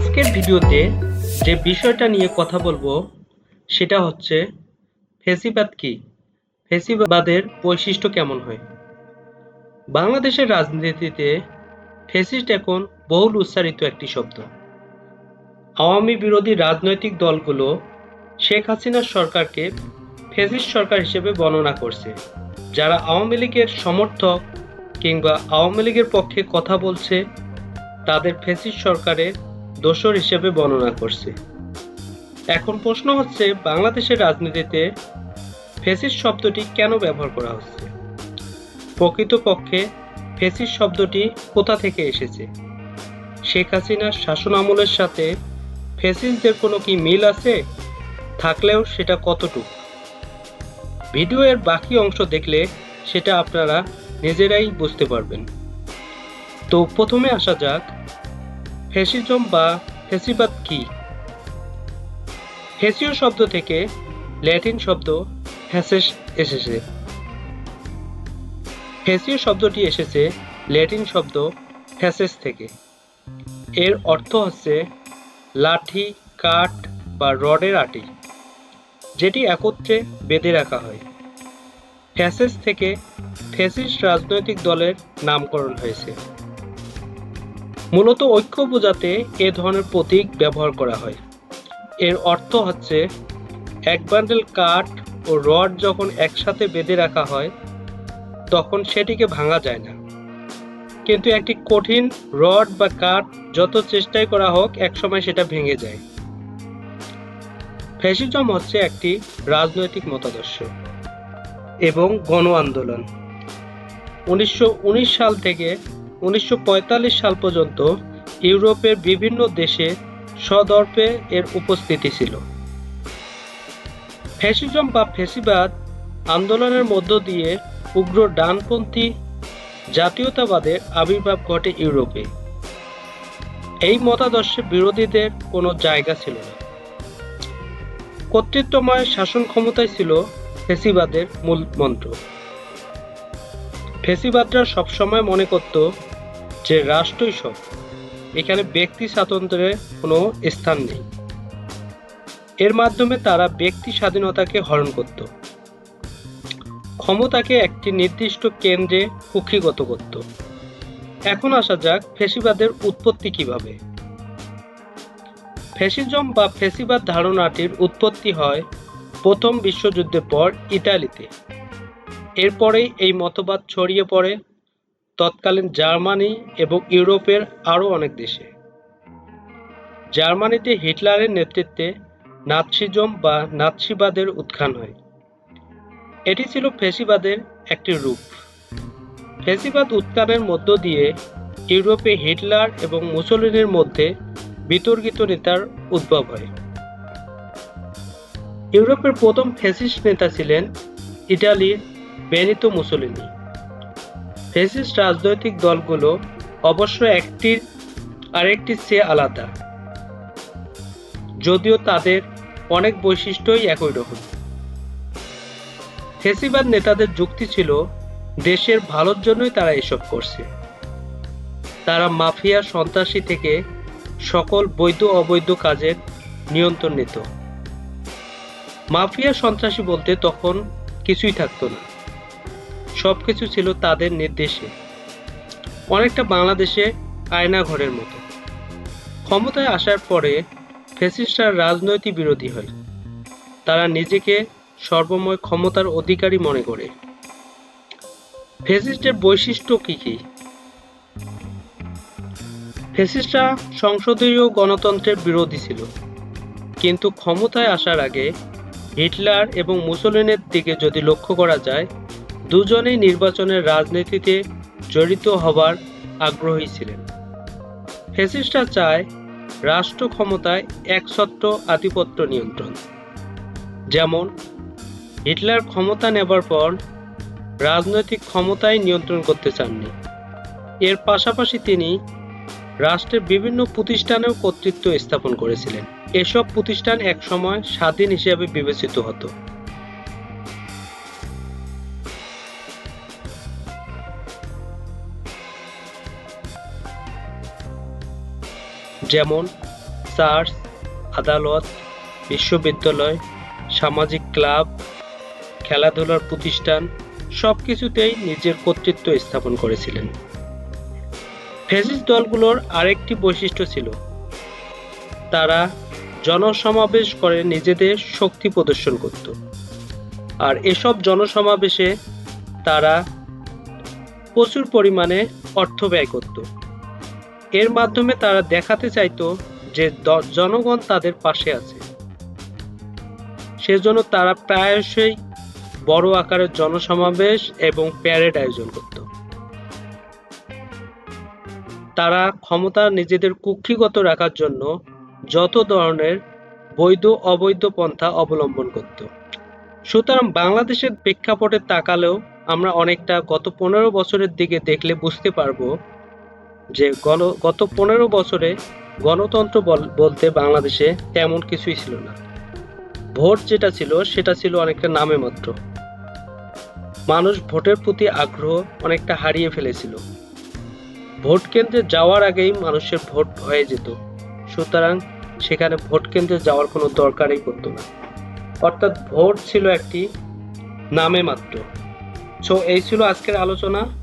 আজকের ভিডিওতে যে বিষয়টা নিয়ে কথা বলব, সেটা হচ্ছে ফেসিবাদ কি? ফেসিবাদের বৈশিষ্ট্য কেমন হয়? বাংলাদেশের রাজনীতিতে ফেসিস্ট এখন বহুল উচ্চারিত একটি শব্দ। আওয়ামী বিরোধী রাজনৈতিক দলগুলো শেখ হাসিনার সরকারকে ফেসিস্ট সরকার হিসেবে বর্ণনা করছে, যারা আওয়ামী লীগের সমর্থক কিংবা আওয়ামী লীগের পক্ষে কথা বলছে, তাদের ফেসিস্ট সরকারের দোসর হিসেবে বর্ণনা করছে। এখন প্রশ্ন হচ্ছে, বাংলাদেশের রাজনীতিতে ফেসিস শব্দটি কেন ব্যবহার করা হচ্ছে? প্রকৃতপক্ষে ফেসিস শব্দটি কোথা থেকে এসেছে? শেখ হাসিনার শাসন আমলের সাথে ফেসিস্টদের কোনো কি মিল আছে? থাকলেও সেটা কতটুকু? ভিডিও এর বাকি অংশ দেখলে সেটা আপনারা নিজেরাই বুঝতে পারবেন। তো প্রথমে আসা যাক ফ্যাসিজম বা ফেসিবাদ কি? ফেসিও শব্দ থেকে ল্যাটিন শব্দ ফ্যাসেস এসেছে। ফেসিও শব্দটি এসেছে ল্যাটিন শব্দ ফ্যাসেস থেকে। এর অর্থ হচ্ছে লাঠি, কাঠ বা রডের আটি, যেটি একত্রে বেঁধে রাখা হয়। ফ্যাসেস থেকে ফ্যাসিস্ট রাজনৈতিক দলের নামকরণ হয়েছে। মূলত ঐক্য বোঝাতে এ ধরনের প্রতীক ব্যবহার করা হয়। এর অর্থ হচ্ছে, এক বান্ডেল কাঠ ও রড যখন একসাথে বেঁধে রাখা হয়, তখন সেটিকে ভাঙা যায় না। কিন্তু একটি কঠিন রড বা কাঠ যত চেষ্টাই করা হোক, একসময় সেটা ভেঙে যায়। ফ্যাসিজম হচ্ছে একটি রাজনৈতিক মতাদর্শ এবং গণ আন্দোলন। উনিশশো উনিশ সাল থেকে উনিশশো পঁয়তাল্লিশ সাল পর্যন্ত ইউরোপের বিভিন্ন দেশে সদর্পে এর উপস্থিতি ছিল। ফ্যাসিজম বা ফ্যাসিবাদ আন্দোলনের মধ্য দিয়ে উগ্র ডানপন্থী জাতীয়তাবাদের আবির্ভাব ঘটে ইউরোপে। এই মতাদর্শে বিরোধীদের কোনো জায়গা ছিল না। কর্তৃত্বময় শাসন ক্ষমতায় ছিল ফেসিবাদের মূল মন্ত্র ফেসিবাদরা সবসময় মনে করত যে রাষ্ট্রই সব, এখানে ব্যক্তি স্বাতন্ত্র্যের কোনো স্থান নেই। এর মাধ্যমে তারা ব্যক্তি স্বাধীনতাকে হরণ করত। ক্ষমতাকে একটি নির্দিষ্ট কেন্দ্রে কুক্ষিগত করত। এখন আসা যাক ফেসিবাদের উৎপত্তি কীভাবে। ফ্যাসিজম বা ফেসিবাদ ধারণাটির উৎপত্তি হয় প্রথম বিশ্বযুদ্ধের পর ইতালিতে। এরপরেই এই মতবাদ ছড়িয়ে পড়ে তৎকালীন জার্মানি এবং ইউরোপের আরও অনেক দেশে। জার্মানিতে হিটলারের নেতৃত্বে নাৎসিজম বা নাৎসিবাদের উত্থান হয়। এটি ছিল ফেসিবাদের একটি রূপ। ফেসিবাদ উত্থানের মধ্য দিয়ে ইউরোপে হিটলার এবং মুসলিনের মধ্যে বিতর্কিত নেতার উদ্ভব হয়। ইউরোপের প্রথম ফ্যাসিস্ট নেতা ছিলেন ইটালির বেনিতো মুসলিনি। ফ্যাসিস্ট রাজনৈতিক দলগুলো অবশ্য একটির আরেকটির চেয়ে আলাদা। যদিও তাদের অনেক বৈশিষ্ট্যই একই রকম। ফেসিবাদ নেতাদের যুক্তি ছিল, দেশের ভালোর জন্যই তারা এসব করছে। তারা মাফিয়া সন্ত্রাসী থেকে সকল বৈধ অবৈধ কাজের নিয়ন্ত্রণ নিত। মাফিয়া সন্ত্রাসী বলতে তখন কিছুই থাকতো না। সবকিছু ছিল তাদের নির্দেশে। অনেকটা বাংলাদেশে আয়না ঘরের মতো। ক্ষমতায় আসার পরে ফেসিস্টরা রাজনৈতিক বিরোধী হয়। তারা নিজেকে সর্বময় ক্ষমতার অধিকারী মনে করে। ফেসিস্টের বৈশিষ্ট্য কি কি? ফেসিস্টরা সংসদীয় গণতন্ত্রের বিরোধী ছিল। কিন্তু ক্ষমতায় আসার আগে হিটলার এবং মুসলিনের দিকে যদি লক্ষ্য করা যায় দুজনেই নির্বাচনের রাজনীতিতে জড়িত হবার আগ্রহী ছিলেন। ফেসিস্টরা চায় রাষ্ট্র ক্ষমতায় একছত্র আধিপত্য নিয়ন্ত্রণ। যেমন, হিটলার ক্ষমতা নেবার পর রাজনৈতিক ক্ষমতায় নিয়ন্ত্রণ করতে চাননি। এর পাশাপাশি তিনি রাষ্ট্রের বিভিন্ন প্রতিষ্ঠানেও কর্তৃত্ব স্থাপন করেছিলেন। এসব প্রতিষ্ঠান একসময় স্বাধীন হিসেবে বিবেচিত হতো। যেমন চার্চ আদালত, বিশ্ববিদ্যালয়, সামাজিক ক্লাব, খেলাধুলার প্রতিষ্ঠান সব কিছুতেই নিজের কর্তৃত্ব স্থাপন করেছিলেন। ফেসিস দলগুলোর আরেকটি বৈশিষ্ট্য ছিল, তারা জনসমাবেশ করে নিজেদের শক্তি প্রদর্শন করত। আর এসব জনসমাবেশে তারা প্রচুর পরিমাণে অর্থ ব্যয় করত। এর মাধ্যমে তারা দেখাতে চাইতো যে জনগণ তাদের পাশে আছে। সেজন্য তারা প্রায়শই বড় আকারের জনসমাবেশ এবং প্যারেড আয়োজন করত। তারা ক্ষমতা নিজেদের কুক্ষিগত রাখার জন্য যত ধরনের বৈধ, অবৈধ পন্থা অবলম্বন করত। সুতরাং বাংলাদেশের প্রেক্ষাপটে তাকালেও আমরা অনেকটা গত পনেরো বছরের দিকে দেখলে বুঝতে পারব যে গণ গত পনেরো বছরে গণতন্ত্র বল- বলতে বাংলাদেশে তেমন কিছুই ছিল না। ভোট যেটা ছিল, সেটা ছিল অনেকটা নামে মাত্র। মানুষ ভোটের প্রতি আগ্রহ অনেকটা হারিয়ে ফেলেছিল। ভোট কেন্দ্রে যাওয়ার আগেই মানুষের ভোট হয়ে যেত। সুতরাং সেখানে ভোট কেন্দ্রে যাওয়ার কোনো দরকারই পড়তো না। অর্থাৎ ভোট ছিল একটি নামে মাত্র। সো এই ছিল আজকের আলোচনা।